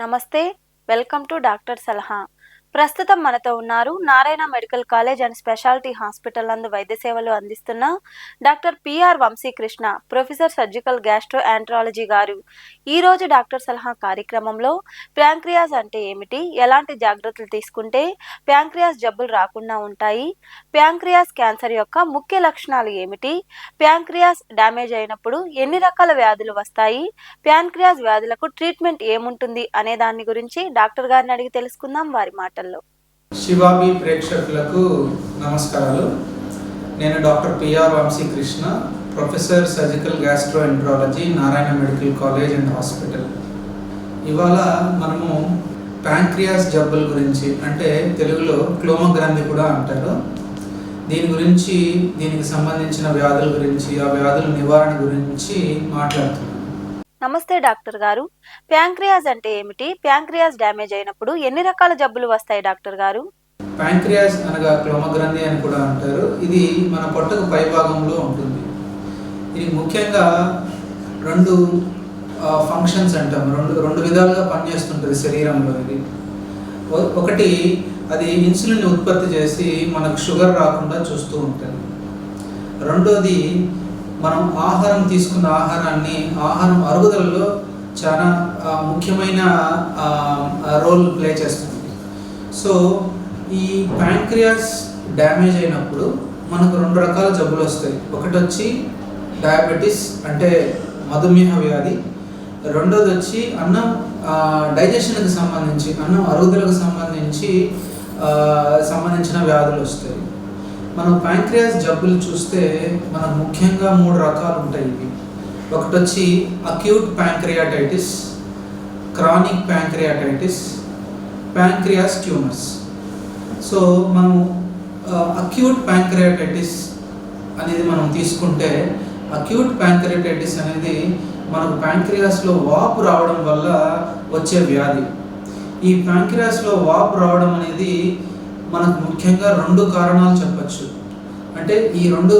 నమస్తే welcome to doctor సలహా. ప్రస్తుతం మనతో ఉన్నారు Narayana medical college and speciality hospital నందు వైద్య సేవలు అందిస్తున్న doctor PR Vamsikrishna professor surgical gastroenterology గారు. ఈరోజు డాక్టర్ సలహా కార్యక్రమంలో ప్యాంక్రియాస్ అంటే ఏమిటి ఎలాంటి జాగ్రత్తలు తీసుకుంటే ప్యాంక్రియాస్ జబ్బులు రాకుండా ఉంటాయి ప్యాంక్రియాస్ క్యాన్సర్ యొక్క ముఖ్య లక్షణాలు ఏమిటి ప్యాంక్రియాస్ డ్యామేజ్ అయినప్పుడు ఎన్ని రకాల వ్యాధులు వస్తాయి ప్యాంక్రియాస్ వ్యాధులకు ట్రీట్మెంట్ ఏముంటుంది అనే దాని గురించి డాక్టర్ గారిని అడిగి తెలుసుకుందాం వారి మాట హాస్పిటల్లో. శివాబి ప్రేక్షకులకు నమస్కారాలు. నేను doctor PR Vamsikrishna professor surgical gastroenterology Narayana medical college and hospital. ఇవాళ మనము ప్యాంక్రియాస్ జబ్బుల గురించి అంటే తెలుగులో క్లోమ గ్రంథి కూడా అంటారు. దీని గురించి దీనికి సంబంధించిన వ్యాధుల గురించి ఆ వ్యాధుల నివారణ గురించి మాట్లాడుతున్నాం. నమస్తే డాక్టర్ గారు. ప్యాంక్రియాస్ అంటే ఏమిటి? ప్యాంక్రియాస్ డ్యామేజ్ అయినప్పుడు ఎన్ని రకాల జబ్బులు వస్తాయి డాక్టర్ గారు? ప్యాంక్రియాస్ అనగా క్లోమగ్రంథి అని కూడా అంటారు. ఇది మన పొట్టకు పై భాగంలో ఉంటుంది. ఇది ముఖ్యంగా రెండు ఫంక్షన్స్ అంటాం. రెండు రెండు విధాలుగా పనిచేస్తుంటుంది శరీరంలో ఇది. ఒకటి అది ఇన్సులిన్ ఉత్పత్తి చేసి మనకు షుగర్ రాకుండా చూస్తూ ఉంటుంది. రెండోది మనం ఆహారం తీసుకున్న ఆహారాన్ని ఆహారం అరుగుదలలో చాలా ముఖ్యమైన రోల్ ప్లే చేస్తుంది. సో ఈ ప్యాంక్రియాస్ డ్యామేజ్ అయినప్పుడు మనకు రెండు రకాల జబ్బులు వస్తాయి. ఒకటి వచ్చి డయాబెటీస్ అంటే మధుమేహ వ్యాధి. రెండోది వచ్చి అన్నం డైజెషన్కి సంబంధించి అన్నం అరుగుదలకు సంబంధించి సంబంధించిన వ్యాధులు వస్తాయి. మనం ప్యాంక్రియాస్ జబ్బులు చూస్తే మనం ముఖ్యంగా మూడు రకాలు ఉంటాయి ఇవి. ఒకటి వచ్చి acute pancreatitis chronic pancreatitis pancreas tumours so మనం అక్యూట్ ప్యాంక్రియాటైటిస్ అనేది మనం తీసుకుంటే అక్యూట్ ప్యాంక్రియాటైటిస్ అనేది మనకు ప్యాంక్రియాస్లో వాపు రావడం వల్ల వచ్చే వ్యాధి. ఈ ప్యాంక్రియాస్లో వాపు రావడం అనేది మనకు ముఖ్యంగా రెండు కారణాలు చెప్పచ్చు. అంటే ఈ రెండు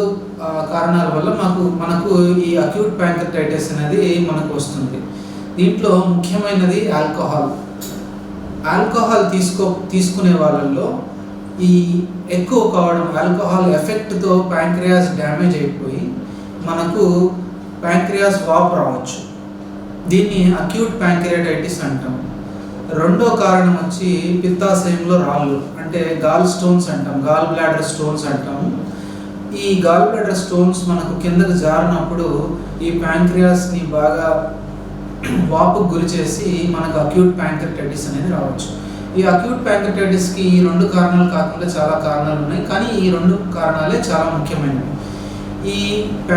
కారణాల వల్ల మాకు మనకు ఈ అక్యూట్ ప్యాంక్రటైటిస్ అనేది మనకు వస్తుంది. దీంట్లో ముఖ్యమైనది ఆల్కహాల్ ఆల్కహాల్ తీసుకో తీసుకునే వాళ్ళల్లో ఈ ఎక్కువ కావడం ఆల్కహాల్ ఎఫెక్ట్తో ప్యాంక్రియాస్ డ్యామేజ్ అయిపోయి మనకు ప్యాంక్రియాస్ వాపు రావచ్చు. దీన్ని అక్యూట్ ప్యాంక్రియాటైటిస్ అంటాం. రెండో కారణం వచ్చి పిత్తాశయంలో రాళ్ళు. అంటే గాల్ స్టోన్స్ అంటాం గాల్ బ్లాడర్ స్టోన్స్ అంటాము. ఈ గాల్ బ్లాడర్ స్టోన్స్ మనకు కిందకు జారినప్పుడు ఈ ప్యాంక్రియాస్ని బాగా వాపుకు గురి చేసి మనకు అక్యూట్ ప్యాంక్రటైటిస్ అనేది రావచ్చు. ఈ అక్యూట్ ప్యాంక్రటైటిస్కి ఈ రెండు కారణాలు కాకుండా చాలా కారణాలు ఉన్నాయి. కానీ ఈ రెండు కారణాలే చాలా ముఖ్యమైనవి. ఈ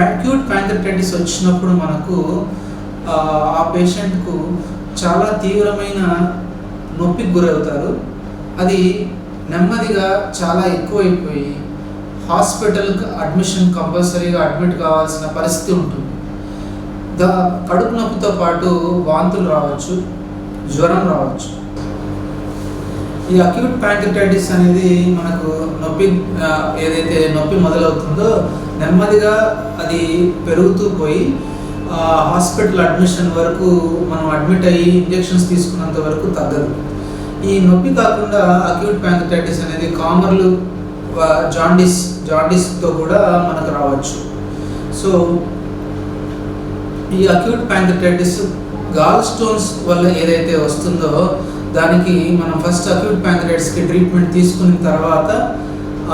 అక్యూట్ ప్యాంక్రటైటిస్ వచ్చినప్పుడు మనకు ఆ పేషెంట్కు చాలా తీవ్రమైన నొప్పికి గురవుతారు. అది నెమ్మదిగా చాలా ఎక్కువైపోయి హాస్పిటల్కి అడ్మిషన్ కంపల్సరీగా అడ్మిట్ కావాల్సిన పరిస్థితి ఉంటుంది. దా కడుపు నొప్పితో పాటు వాంతులు రావచ్చు జ్వరం రావచ్చు. ఈ అక్యూట్ ప్యాంక్రియాటైటిస్ అనేది మనకు నొప్పి ఏదైతే నొప్పి మొదలవుతుందో నెమ్మదిగా అది పెరుగుతూ పోయి హాస్పిటల్ అడ్మిషన్ వరకు మనం అడ్మిట్ అయ్యి ఇంజెక్షన్స్ తీసుకున్నంత వరకు తగ్గదు. ఈ నొప్పి కాకుండా అక్యూట్ ప్యాంక్రియాటైటిస్ అనేది కామర్లు జాండిస్ జాండిస్తో కూడా మనకు రావచ్చు. సో ఈ అక్యూట్ ప్యాంక్రియాటైటిస్ గాల్ స్టోన్స్ వల్ల ఏదైతే వస్తుందో దానికి మనం ఫస్ట్ అక్యూట్ ప్యాంక్రియాటిస్కి ట్రీట్మెంట్ తీసుకున్న తర్వాత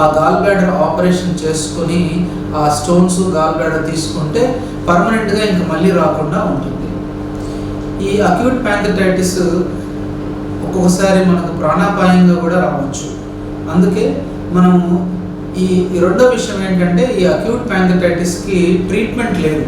ఆ గాల్ బ్లాడర్ ఆపరేషన్ చేసుకొని ఆ స్టోన్స్ గాల్ బ్లాడర్ తీసుకుంటే పర్మనెంట్గా ఇంక మళ్ళీ రాకుండా ఉంటుంది. ఈ అక్యూట్ ప్యాంక్రియాటైటిస్ ఒక్కొక్కసారి మనకు ప్రాణాపాయంగా కూడా రావచ్చు. అందుకే మనము ఈ రెండో విషయం ఏంటంటే ఈ అక్యూట్ ప్యాంకటైటిస్కి ట్రీట్మెంట్ లేదు.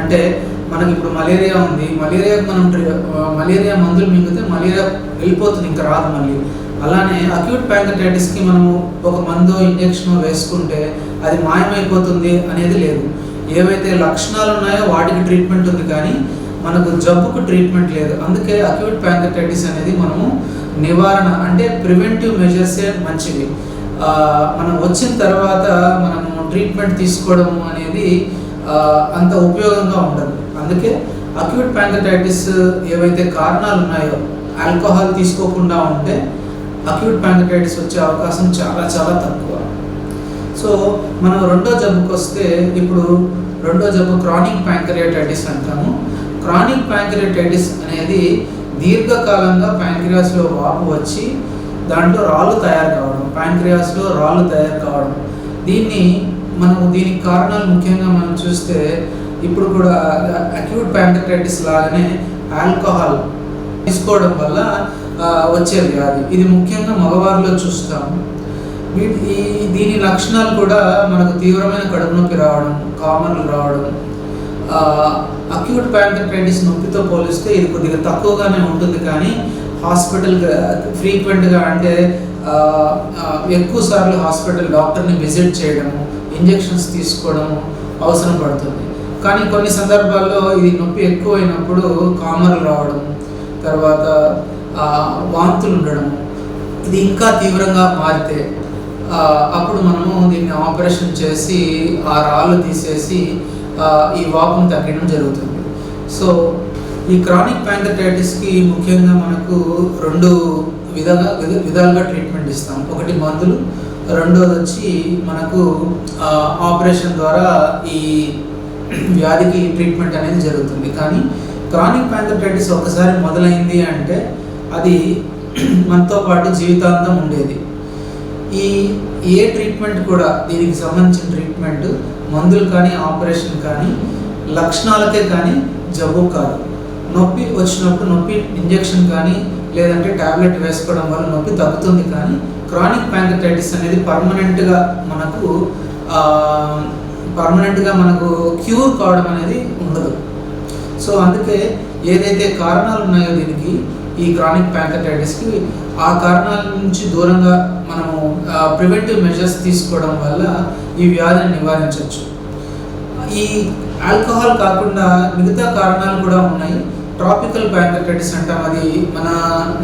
అంటే మనకి ఇప్పుడు మలేరియా ఉంది. మలేరియాకి మనం ట్రీ- మలేరియా మందులు మింగితే మలేరియా వెళ్ళిపోతుంది ఇంకా రాదు మళ్ళీ. అలానే అక్యూట్ ప్యాంకటైటిస్కి మనము ఒక మందు ఇంజెక్షన్ వేసుకుంటే అది మాయమైపోతుంది అనేది లేదు. ఏవైతే లక్షణాలు ఉన్నాయో వాటికి ట్రీట్మెంట్ ఉంది కానీ మనకు జబ్బుకు ట్రీట్మెంట్ లేదు. అందుకే అక్యూట్ ప్యాంకటైటిస్ అనేది మనము నివారణ అంటే ప్రివెంటివ్ మెజర్సే మంచివి మనం వచ్చిన తర్వాత మనము ట్రీట్మెంట్ తీసుకోవడం అనేది అంత ఉపయోగంగా ఉండదు. అందుకే అక్యూట్ ప్యాంకటైటిస్ ఏవైతే కారణాలు ఉన్నాయో ఆల్కహాల్ తీసుకోకుండా ఉంటే అక్యూట్ ప్యాంకటైటిస్ వచ్చే అవకాశం చాలా చాలా తక్కువ. సో మనం రెండో జబ్బుకి వస్తే ఇప్పుడు రెండో జబ్బు క్రానిక్ ప్యాంకరియాటైటిస్ అంటాము. క్రానిక్ ప్యాంక్రియాటైటిస్ అనేది దీర్ఘకాలంగా ప్యాంక్రియాస్లో వాపు వచ్చి దాంట్లో రాళ్ళు తయారు కావడం ప్యాంక్రియాస్లో రాళ్ళు తయారు కావడం. దీన్ని మనం దీనికి కారణాలు ముఖ్యంగా మనం చూస్తే ఇప్పుడు కూడా అక్యూట్ ప్యాంక్రియాటైటిస్ లాగానే ఆల్కహాల్ తీసుకోవడం వల్ల వచ్చే వ్యాధి. ఇది ముఖ్యంగా మగవారిలో చూస్తాము. వీటి ఈ దీని లక్షణాలు కూడా మనకు తీవ్రమైన కడుపు నొప్పి రావడం కామన్లు రావడం అక్యూట్ ప్యాంక్రియాటైటిస్ నొప్పితో పోలిస్తే ఇది కొద్దిగా తక్కువగానే ఉంటుంది కానీ హాస్పిటల్ ఫ్రీక్వెంట్గా అంటే ఎక్కువ సార్లు హాస్పిటల్ డాక్టర్ని విజిట్ చేయడము ఇంజెక్షన్స్ తీసుకోవడం అవసరం పడుతుంది. కానీ కొన్ని సందర్భాల్లో ఇది నొప్పి ఎక్కువైనప్పుడు కామర్లు రావడం తర్వాత వాంతులు ఉండడం ఇది ఇంకా తీవ్రంగా మారితే అప్పుడు మనము దీన్ని ఆపరేషన్ చేసి ఆ రాళ్ళు తీసేసి ఈ వాపును తగ్గడం జరుగుతుంది. సో ఈ క్రానిక్ ప్యాంకటైటిస్కి ముఖ్యంగా మనకు రెండు విధాలుగా విధాలుగా ట్రీట్మెంట్ ఇస్తాం. ఒకటి మందులు రెండోది వచ్చి మనకు ఆపరేషన్ ద్వారా ఈ వ్యాధికి ట్రీట్మెంట్ అనేది జరుగుతుంది. కానీ క్రానిక్ ప్యాంక్రటైటిస్ ఒకసారి మొదలైంది అంటే అది మనతో పాటు జీవితాంతం ఉండేది. ఈ ఏ ట్రీట్మెంట్ కూడా దీనికి సంబంధించిన ట్రీట్మెంట్ మందులు కానీ ఆపరేషన్ కానీ లక్షణాలకే కానీ జబ్బు కాదు. నొప్పి వచ్చినప్పుడు నొప్పి ఇంజెక్షన్ కానీ లేదంటే టాబ్లెట్ వేసుకోవడం వల్ల నొప్పి తగ్గుతుంది కానీ క్రానిక్ ప్యాంకటైటిస్ అనేది పర్మనెంట్గా మనకు పర్మనెంట్గా మనకు క్యూర్ కావడం అనేది ఉండదు. సో అందుకే ఏదైతే కారణాలు ఉన్నాయో దీనికి ఈ క్రానిక్ ప్యాంకటైటిస్కి ఆ కారణాల నుంచి దూరంగా మనము ప్రివెంటివ్ మెజర్స్ తీసుకోవడం వల్ల ఈ వ్యాధిని నివారించవచ్చు. ఈ ఆల్కహాల్ కాకుండా మిగతా కారణాలు కూడా ఉన్నాయి. ట్రాపికల్ ప్యాంకటైటిస్ అంటాం అది మన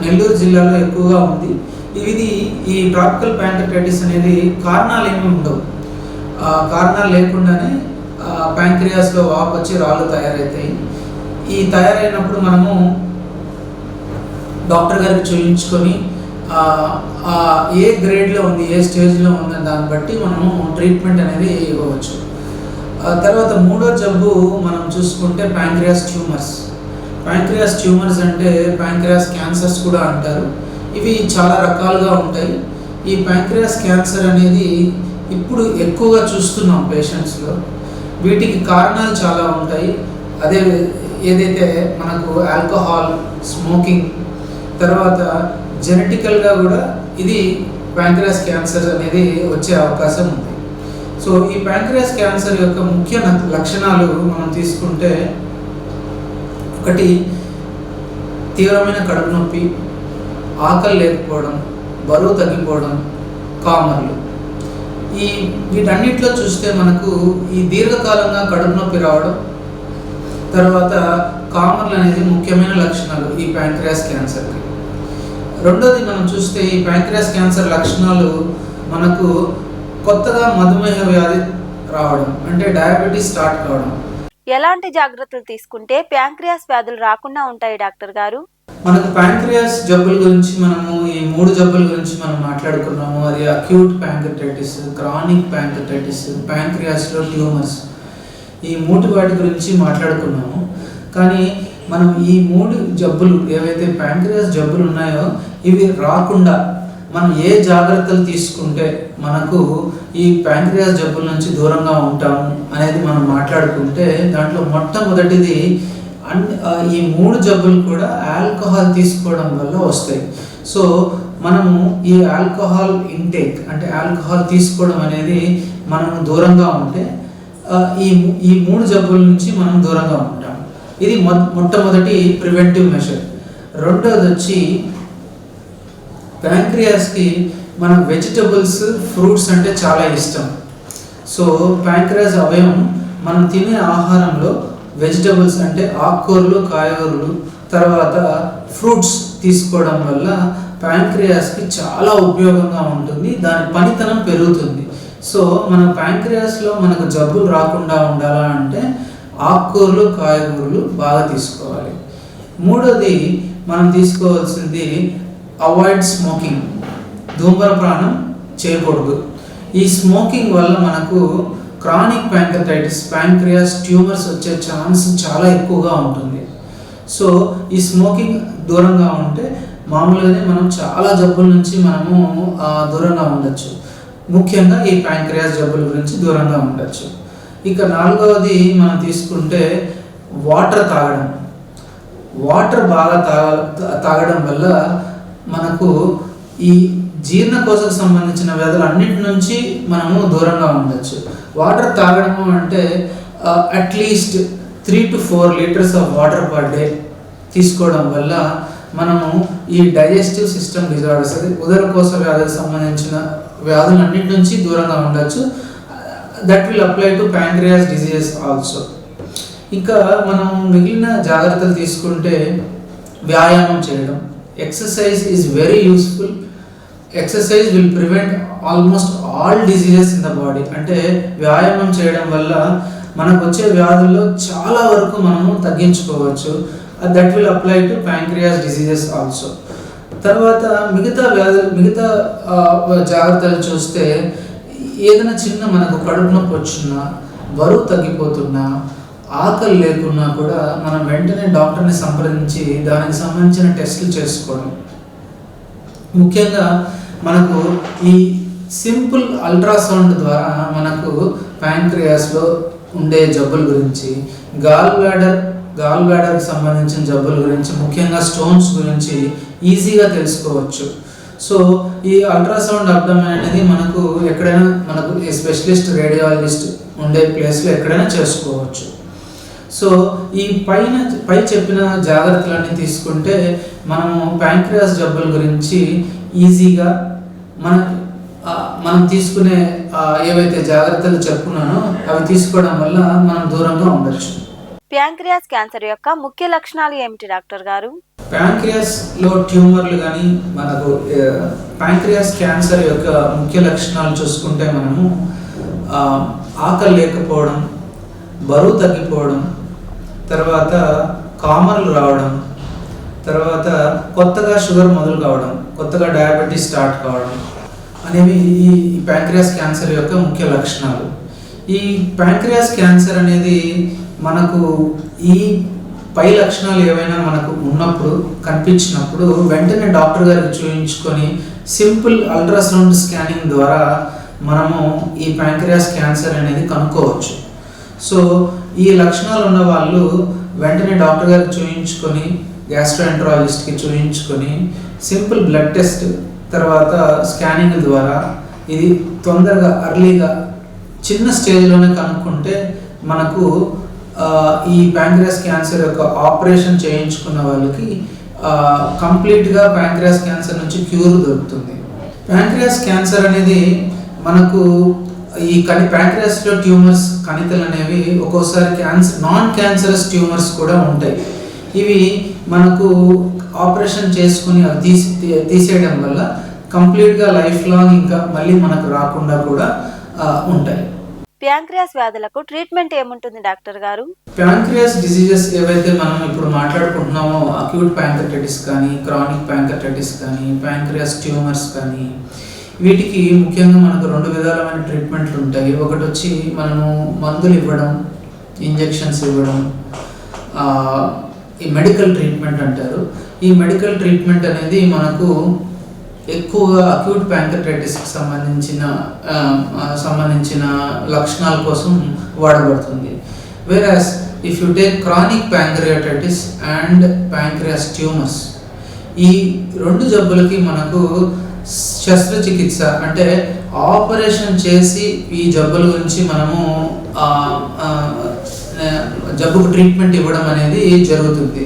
నెల్లూరు జిల్లాలో ఎక్కువగా ఉంది. ఇది ఈ ట్రాపికల్ ప్యాంకటైటిస్ అనేది కారణాలు ఏమి ఉండవు. కారణాలు లేకుండానే ప్యాంక్రియాస్లో వాపు వచ్చి రాళ్ళు తయారవుతాయి ఈ తయారైనప్పుడు మనము డాక్టర్ గారికి చూపించుకొని ఆ, ఏ గ్రేడ్లో ఉంది ఏ స్టేజ్లో ఉంది దాన్ని బట్టి మనము ట్రీట్మెంట్ అనేది ఇవ్వవచ్చు. తర్వాత మూడో జబ్బు మనం చూసుకుంటే ప్యాంక్రియాస్ ట్యూమర్స్. ప్యాంక్రియాస్ ట్యూమర్స్ అంటే ప్యాంక్రియాస్ క్యాన్సర్స్ కూడా అంటారు. ఇవి చాలా రకాలుగా ఉంటాయి. ఈ ప్యాంక్రియాస్ క్యాన్సర్ అనేది ఇప్పుడు ఎక్కువగా చూస్తున్నాం పేషెంట్స్లో. వీటికి కారణాలు చాలా ఉంటాయి. అదే ఏదైతే మనకు ఆల్కహాల్ స్మోకింగ్ తర్వాత జెనెటికల్గా కూడా ఇది ప్యాంక్రియాస్ క్యాన్సర్ అనేది వచ్చే అవకాశం ఉంది. సో ఈ ప్యాంక్రియాస్ క్యాన్సర్ యొక్క ముఖ్య లక్షణాలు మనం తీసుకుంటే ఒకటి తీవ్రమైన కడుపు నొప్పి ఆకలి లేకపోవడం బరువు తగ్గిపోవడం కామర్లు. ఈ వీటన్నిటిలో చూస్తే మనకు ఈ దీర్ఘకాలంగా కడుపు నొప్పి రావడం తర్వాత కామర్లు అనేది ముఖ్యమైన లక్షణాలు ఈ ప్యాంక్రియాస్ క్యాన్సర్కి. రెండోది మనం చూస్తే ఈ ప్యాంక్రియాస్ క్యాన్సర్ లక్షణాలు మనకు కొత్తగా మధుమేహ వ్యాధి రావడం అంటే డయాబెటీస్ స్టార్ట్ కావడం. ఎలాంటి జాగ్రత్తలు తీసుకుంటే ప్యాంక్రియాస్ వ్యాధులు రాకుండా ఉంటాయి డాక్టర్ గారు? మనకు ప్యాంక్రియాస్ జబ్బుల గురించి మనము ఈ మూడు జబ్బుల గురించి మనం మాట్లాడుకున్నాము. అది అక్యూట్ ప్యాంక్రటైటిస్ క్రానిక్ ప్యాంక్రటైటిస్ ప్యాంక్రియాస్లో ట్యూమర్స్. ఈ మూడు వాటి గురించి మాట్లాడుకున్నాము. కానీ మనం ఈ మూడు జబ్బులు ఏవైతే ప్యాంక్రియాస్ జబ్బులు ఉన్నాయో ఇవి రాకుండా మనం ఏ జాగ్రత్తలు తీసుకుంటే మనకు ఈ ప్యాంక్రియాస్ జబ్బుల నుంచి దూరంగా ఉంటాము అనేది మనం మాట్లాడుకుంటే దాంట్లో మొట్టమొదటిది అండ్ ఈ మూడు జబ్బులు కూడా ఆల్కహాల్ తీసుకోవడం వల్ల వస్తాయి. సో మనము ఈ ఆల్కహాల్ ఇంటేక్ అంటే ఆల్కహాల్ తీసుకోవడం అనేది మనం దూరంగా ఉంటే ఈ ఈ మూడు జబ్బుల నుంచి మనం దూరంగా ఉంటాం. ఇది మొ మొట్టమొదటి ప్రివెంటివ్ మెషర్. రెండోది వచ్చి ప్యాంక్రియాస్కి మన వెజిటబుల్స్ ఫ్రూట్స్ అంటే చాలా ఇష్టం. సో ప్యాంక్రియాస్ అవయవం మనం తినే ఆహారంలో వెజిటబుల్స్ అంటే ఆకుకూరలు కాయగూరలు తర్వాత ఫ్రూట్స్ తీసుకోవడం వల్ల ప్యాంక్రియాస్కి చాలా ఉపయోగంగా ఉంటుంది. దాని పనితనం పెరుగుతుంది. సో మన ప్యాంక్రియాస్లో మనకు జబ్బులు రాకుండా ఉండాలా అంటే ఆకుకూరలు కాయగూరలు బాగా తీసుకోవాలి. మూడోది మనం తీసుకోవాల్సింది అవాయిడ్ స్మోకింగ్ ధూమ్రపానం చేయకూడదు. ఈ స్మోకింగ్ వల్ల మనకు క్రానిక్ ప్యాంక్రటైటిస్ ప్యాంక్రియాస్ ట్యూమర్స్ వచ్చే ఛాన్స్ చాలా ఎక్కువగా ఉంటుంది. సో ఈ స్మోకింగ్ దూరంగా ఉంటే మామూలుగానే మనం చాలా జబ్బుల నుంచి మనము దూరంగా ఉండొచ్చు. ముఖ్యంగా ఈ ప్యాంక్రియాస్ జబ్బుల గురించి దూరంగా ఉండొచ్చు. ఇక నాలుగవది మనం తీసుకుంటే వాటర్ తాగడం. వాటర్ బాగా తాగ తాగడం వల్ల మనకు ఈ జీర్ణకోశకు సంబంధించిన వ్యాధులు అన్నిటి నుంచి మనము దూరంగా ఉండొచ్చు. వాటర్ తాగడము అంటే at least three to four litres of water per day తీసుకోవడం వల్ల మనము ఈ డైజెస్టివ్ సిస్టమ్ డిజార్డర్స్ అది ఉదరకోశ వ్యాధులకు సంబంధించిన వ్యాధులన్నిటి నుంచి దూరంగా ఉండొచ్చు. That will apply to pancreas diseases also ఇంకా మనం మిగిలిన జాగ్రత్తలు తీసుకుంటే వ్యాయామం చేయడం. Exercise is very useful exercise will prevent almost all diseases in the body అంటే వ్యాయామం చేయడం వల్ల మనకు వచ్చే వ్యాధుల్లో చాలా వరకు మనము తగ్గించుకోవచ్చు. That will apply to pancreas diseases also తర్వాత మిగతా వ్యాధులు మిగతా uh, జాగ్రత్తలు చూస్తే ఏదైనా చిన్న మనకు కడుపు నొప్పి వచ్చినా బరువు తగ్గిపోతున్నా ఆకలి లేకున్నా కూడా మనం వెంటనే డాక్టర్ని సంప్రదించి దానికి సంబంధించిన టెస్టులు చేసుకోవడం. ముఖ్యంగా మనకు ఈ సింపుల్ అల్ట్రాసౌండ్ ద్వారా మనకు ప్యాంక్రియాస్లో ఉండే జబ్బుల గురించి గాల్ బ్లాడర్ గాల్ బ్లాడర్కి సంబంధించిన జబ్బుల గురించి ముఖ్యంగా స్టోన్స్ గురించి ఈజీగా తెలుసుకోవచ్చు. సో ఈ అల్ట్రాసౌండ్ అబ్డమన్ అనేది మనకు ఎక్కడైనా మనకు స్పెషలిస్ట్ రేడియాలజిస్ట్ ఉండే ప్లేస్లో ఎక్కడైనా చేసుకోవచ్చు. సో ఈ పైన పై చెప్పిన జాగ్రత్తలన్నీ తీసుకుంటే మనము ప్యాంక్రియాస్ జబ్బుల గురించి ఈజీగా మన మనం తీసుకునే ఏవైతే జాగ్రత్తలు చెప్పుకున్నానో అవి తీసుకోవడం వల్ల మనం దూరంగా ఉండొచ్చు. ప్యాంక్రియాస్ క్యాన్సర్ యొక్క ముఖ్య లక్షణాలు ఏమిటి డాక్టర్ గారు? ప్యాంక్రియాస్లో ట్యూమర్లు కానీ మనకు ప్యాంక్రియాస్ క్యాన్సర్ యొక్క ముఖ్య లక్షణాలు చూసుకుంటే మనము ఆకలి లేకపోవడం బరువు తగ్గిపోవడం తర్వాత కామర్లు రావడం తర్వాత కొత్తగా షుగర్ మొదలు కావడం కొత్తగా డయాబెటీస్ స్టార్ట్ కావడం అనేవి ఈ ప్యాంక్రియాస్ క్యాన్సర్ యొక్క ముఖ్య లక్షణాలు. ఈ ప్యాంక్రియాస్ క్యాన్సర్ అనేది మనకు ఈ పై లక్షణాలు ఏవైనా మనకు ఉన్నప్పుడు కనిపించినప్పుడు వెంటనే డాక్టర్ గారికి చూపించుకొని సింపుల్ అల్ట్రాసౌండ్ స్కానింగ్ ద్వారా మనము ఈ ప్యాంక్రియాస్ క్యాన్సర్ అనేది కనుక్కోవచ్చు. సో ఈ లక్షణాలు ఉన్న వాళ్ళు వెంటనే డాక్టర్ గారికి చూపించుకొని గ్యాస్ట్రోఎంట్రాలజిస్ట్కి చూపించుకొని సింపుల్ బ్లడ్ టెస్ట్ తర్వాత స్కానింగ్ ద్వారా ఇది తొందరగా అర్లీగా చిన్న స్టేజ్లోనే కనుక్కుంటే మనకు ఈ ప్యాంక్రియాస్ క్యాన్సర్ యొక్క ఆపరేషన్ చేయించుకున్న వాళ్ళకి కంప్లీట్గా ప్యాంక్రియాస్ క్యాన్సర్ నుంచి క్యూర్ దొరుకుతుంది. ప్యాంక్రియాస్ క్యాన్సర్ అనేది మనకు ఈ కని ప్యాంక్రియాస్లో ట్యూమర్స్ కణితలు అనేవి ఒక్కోసారి క్యాన్సర్ నాన్ క్యాన్సరస్ ట్యూమర్స్ కూడా ఉంటాయి. ఇవి మనకు ఆపరేషన్ చేసుకుని అవి తీసి తీసేయడం వల్ల కంప్లీట్గా లైఫ్ లాంగ్ ఇంకా మళ్ళీ మనకు రాకుండా కూడా ఉంటాయి. ప్యాంక్రియాస్ వ్యాధులకు ట్రీట్మెంట్ ఏముంటుంది డాక్టర్ గారు? ప్యాంక్రియాస్ డిసీజెస్ ఏవైతే మనం ఇప్పుడు మాట్లాడుకుంటున్నామో అక్యూట్ ప్యాంక్రటైటిస్ కానీ క్రానిక్ ప్యాంక్రటైటిస్ కానీ ప్యాంక్రియాస్ ట్యూమర్స్ కానీ వీటికి ముఖ్యంగా మనకు రెండు విధాలమైన ట్రీట్మెంట్లు ఉంటాయి. ఒకటి వచ్చి మనము మందులు ఇవ్వడం ఇంజెక్షన్స్ ఇవ్వడం ఈ మెడికల్ ట్రీట్మెంట్ అంటారు. ఈ మెడికల్ ట్రీట్మెంట్ అనేది మనకు ఎక్కువగా అక్యూట్ ప్యాంక్రటైటిస్కి సంబంధించిన సంబంధించిన లక్షణాల కోసం వాడబడుతుంది. Whereas if you take chronic pancreatitis and pancreas tumours ఈ రెండు జబ్బులకి మనకు శస్త్రచికిత్స అంటే ఆపరేషన్ చేసి ఈ జబ్బుల గురించి మనము జబ్బుకు ట్రీట్మెంట్ ఇవ్వడం అనేది జరుగుతుంది.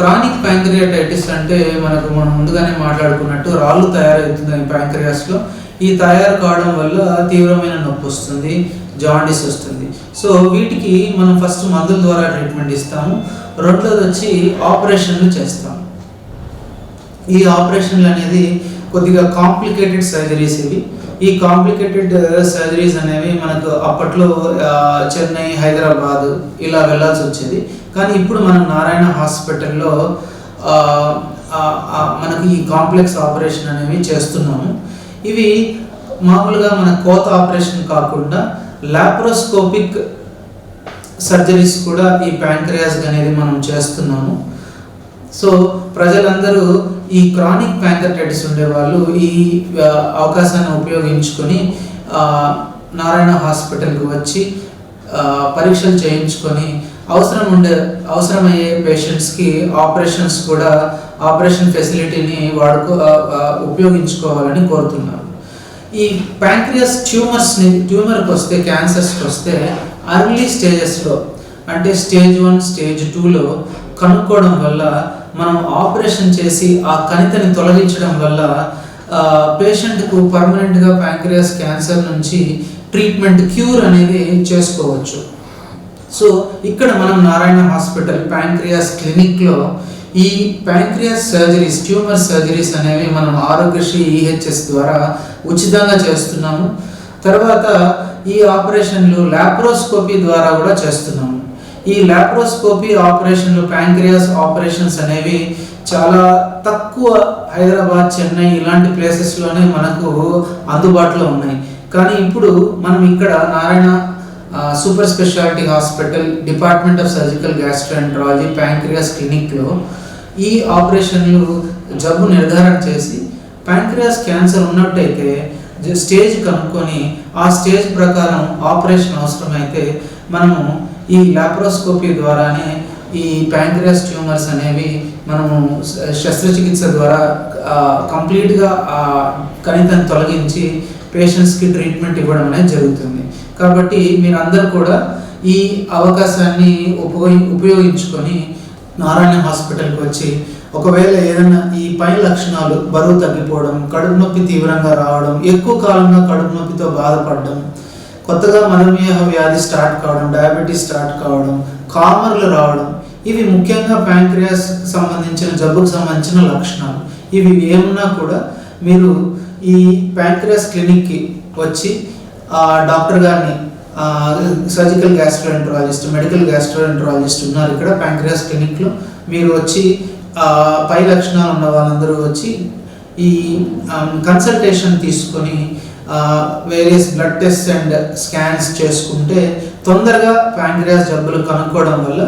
క్రానిక్ ప్యాంక్రియాటైటిస్ అంటే మనకు మనం ముందుగానే మాట్లాడుకున్నట్టు రాళ్ళు తయారవుతుంది ప్యాంక్రియాస్లో ఈ తయారు కావడం వల్ల తీవ్రమైన నొప్పి వస్తుంది జాండీస్ వస్తుంది. సో వీటికి మనం ఫస్ట్ మందుల ద్వారా ట్రీట్మెంట్ ఇస్తాము. రెండోది వచ్చి ఆపరేషన్లు చేస్తాం. ఈ ఆపరేషన్లు అనేది కొద్దిగా కాంప్లికేటెడ్ సర్జరీస్ ఇవి. ఈ కాంప్లికేటెడ్ సర్జరీస్ అనేవి మనకు అప్పట్లో చెన్నై హైదరాబాద్ ఇలా వెళ్ళాల్సి వచ్చేది. కానీ ఇప్పుడు మనం నారాయణ హాస్పిటల్లో ఆ, మనకి ఈ కాంప్లెక్స్ ఆపరేషన్ అనేవి చేస్తున్నాము. ఇవి మామూలుగా మన కోత ఆపరేషన్ కాకుండా లాప్రోస్కోపిక్ సర్జరీస్ కూడా ఈ ప్యాంక్రియాస్ అనేది మనం చేస్తున్నాము. సో ప్రజలందరూ ఈ క్రానిక్ ప్యాంకర్టైటిస్ ఉండేవాళ్ళు ఈ అవకాశాన్ని ఉపయోగించుకొని నారాయణ హాస్పిటల్కి వచ్చి పరీక్షలు చేయించుకొని అవసరం ఉండే అవసరమయ్యే పేషెంట్స్కి ఆపరేషన్స్ కూడా ఆపరేషన్ ఫెసిలిటీని వాడుకో ఉపయోగించుకోవాలని కోరుతున్నారు. ఈ ప్యాంక్రియస్ ట్యూమర్స్ని ట్యూమర్కి వస్తే క్యాన్సర్స్కి వస్తే అర్లీ స్టేజెస్లో అంటే స్టేజ్ వన్ స్టేజ్ టూలో కనుక్కోవడం వల్ల మనం ఆపరేషన్ చేసి ఆ కణితని తొలగించడం వల్ల పేషెంట్కు పర్మనెంట్గా ప్యాంక్రియస్ క్యాన్సర్ నుంచి ట్రీట్మెంట్ క్యూర్ అనేది చేసుకోవచ్చు. సో ఇక్కడ మనం నారాయణ హాస్పిటల్ ప్యాంక్రియాస్ క్లినిక్లో ఈ ప్యాంక్రియాస్ సర్జరీస్ ట్యూమర్ సర్జరీస్ అనేవి మనం ఆరోగ్యశ్రీ ఈహెచ్ఎస్ ద్వారా ఉచితంగా చేస్తున్నాము. తర్వాత ఈ ఆపరేషన్లు ల్యాప్రోస్కోపీ ద్వారా కూడా చేస్తున్నాము. ఈ ల్యాప్రోస్కోపీ ఆపరేషన్లు ప్యాంక్రియాస్ ఆపరేషన్స్ అనేవి చాలా తక్కువ హైదరాబాద్ చెన్నై ఇలాంటి ప్లేసెస్లోనే మనకు అందుబాటులో ఉన్నాయి. కానీ ఇప్పుడు మనం ఇక్కడ Narayana super speciality hospital department of surgical gastroenterology pancreas క్లినిక్లో ఈ ఆపరేషన్లు జబ్బు నిర్ధారణ చేసి ప్యాంక్రియాస్ క్యాన్సర్ ఉన్నట్టయితే స్టేజ్ కనుక్కొని ఆ స్టేజ్ ప్రకారం ఆపరేషన్ అవసరమైతే మనము ఈ లాప్రోస్కోపీ ద్వారానే ఈ ప్యాంక్రియాస్ ట్యూమర్స్ అనేవి మనము శస్త్రచికిత్స ద్వారా కంప్లీట్గా ఆ కణితాన్ని తొలగించి పేషెంట్స్కి ట్రీట్మెంట్ ఇవ్వడం అనేది జరుగుతుంది. కాబట్టి మీరు కూడా ఈ అవకాశాన్ని ఉపయోగి ఉపయోగించుకొని నారాయణ హాస్పిటల్కి వచ్చి ఒకవేళ ఏదైనా ఈ పై లక్షణాలు బరువు తగ్గిపోవడం కడుపు నొప్పి తీవ్రంగా రావడం ఎక్కువ కాలంగా కడుపు నొప్పితో బాధపడడం కొత్తగా మధుమేహ వ్యాధి స్టార్ట్ కావడం డయాబెటీస్ స్టార్ట్ కావడం కామర్లు రావడం ఇవి ముఖ్యంగా ప్యాంక్రియాస్ సంబంధించిన జబ్బుకు సంబంధించిన లక్షణాలు. ఇవి ఏమున్నా కూడా మీరు ఈ ప్యాంక్రియాస్ క్లినిక్కి వచ్చి డాక్టర్ గారిని సర్జికల్ గ్యాస్ట్రోఎంట్రాలజిస్ట్ మెడికల్ గ్యాస్ట్రోఎంట్రాలజిస్ట్ ఉన్నారు ఇక్కడ ప్యాంక్రియాస్ క్లినిక్లో మీరు వచ్చి పై లక్షణాలు ఉన్న వాళ్ళందరూ వచ్చి ఈ కన్సల్టేషన్ తీసుకొని various blood test and scans చేసుకుంటే తొందరగా ప్యాంక్రియాస్ జబ్బులు కనుక్కోవడం వల్ల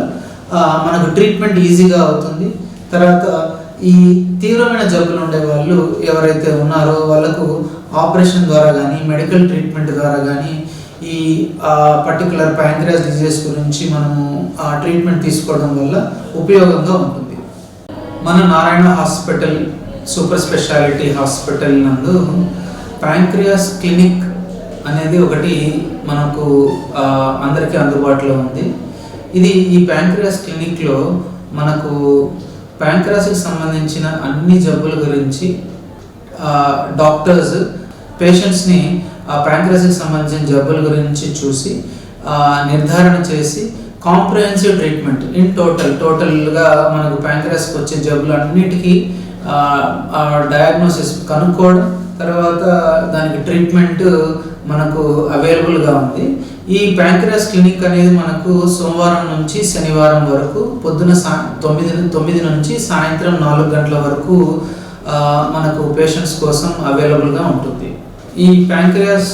మనకు ట్రీట్మెంట్ ఈజీగా అవుతుంది. తర్వాత ఈ తీవ్రమైన జబ్బులు ఉండే వాళ్ళు ఎవరైతే ఉన్నారో వాళ్ళకు ఆపరేషన్ ద్వారా కానీ మెడికల్ ట్రీట్మెంట్ ద్వారా కానీ ఈ పర్టికులర్ ప్యాంక్రియాస్ డిజీజెస్ గురించి మనము ఆ ట్రీట్మెంట్ తీసుకోవడం వల్ల ఉపయోగంగా ఉంటుంది. మన Narayana hospital super speciality hospital నందు ప్యాంక్రియాస్ క్లినిక్ అనేది ఒకటి మనకు అందరికీ అందుబాటులో ఉంది. ఇది ఈ ప్యాంక్రియాస్ క్లినిక్లో మనకు ప్యాంక్రియాస్కి సంబంధించిన అన్ని జబ్బుల గురించి డాక్టర్స్ పేషెంట్స్ని ఆ సంబంధించిన జబ్బుల గురించి చూసి నిర్ధారణ చేసి కాంప్రహెన్సివ్ ట్రీట్మెంట్ ఇన్ టోటల్ టోటల్గా మనకు ప్యాంక్రియాస్కి వచ్చే జబ్బులు అన్నిటికీ డయాగ్నోసిస్ కనుక్కోవడం తర్వాత దానికి ట్రీట్మెంట్ మనకు అవైలబుల్గా ఉంది. ఈ ప్యాంక్రియాస్ క్లినిక్ అనేది మనకు సోమవారం నుంచి శనివారం వరకు పొద్దున సా తొమ్మిది తొమ్మిది నుంచి సాయంత్రం నాలుగు గంటల వరకు మనకు పేషెంట్స్ కోసం అవైలబుల్గా ఉంటుంది. ఈ ప్యాంక్రియాస్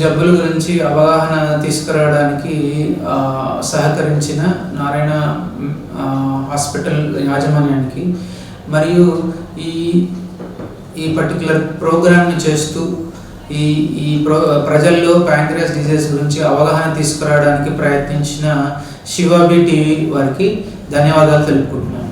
జబ్బుల గురించి అవగాహన తీసుకురావడానికి సహకరించిన నారాయణ హాస్పిటల్ యాజమాన్యానికి మరియు ఈ ఈ పర్టికులర్ ప్రోగ్రామ్ని చేస్తూ ఈ ఈ ప్రో ప్రజల్లో ప్యాంక్రియాస్ డిజీజ్ గురించి అవగాహన తీసుకురావడానికి ప్రయత్నించిన శివాబి టీవీ వారికి ధన్యవాదాలు తెలుపుకుంటున్నాను.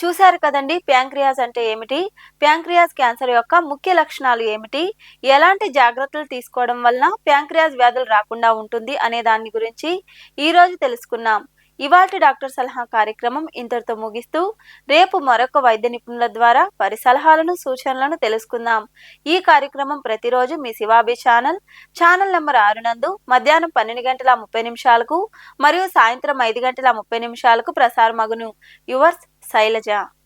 చూశారు కదండి ప్యాంక్రియాస్ అంటే ఏమిటి? ప్యాంక్రియాస్ క్యాన్సర్ యొక్క ముఖ్య లక్షణాలు ఏమిటి? ఎలాంటి జాగ్రత్తలు తీసుకోవడం వలన ప్యాంక్రియాస్ వ్యాధులు రాకుండా ఉంటుంది అనే దాని గురించి ఈరోజు తెలుసుకున్నాం. ఇవాటి డాక్టర్ సలహా కార్యక్రమం ఇంతటితో ముగిస్తూ రేపు మరొక వైద్య నిపుణుల ద్వారా వారి సలహాలను సూచనలను తెలుసుకుందాం. ఈ కార్యక్రమం ప్రతిరోజు మీ శివాబి ఛానల్. ఛానల్ నంబర్ ఆరు నందు మధ్యాహ్నం పన్నెండు గంటల ముప్పై నిమిషాలకు మరియు సాయంత్రం ఐదు గంటల ముప్పై నిమిషాలకు ప్రసారమగును. యువర్స్ శైలజ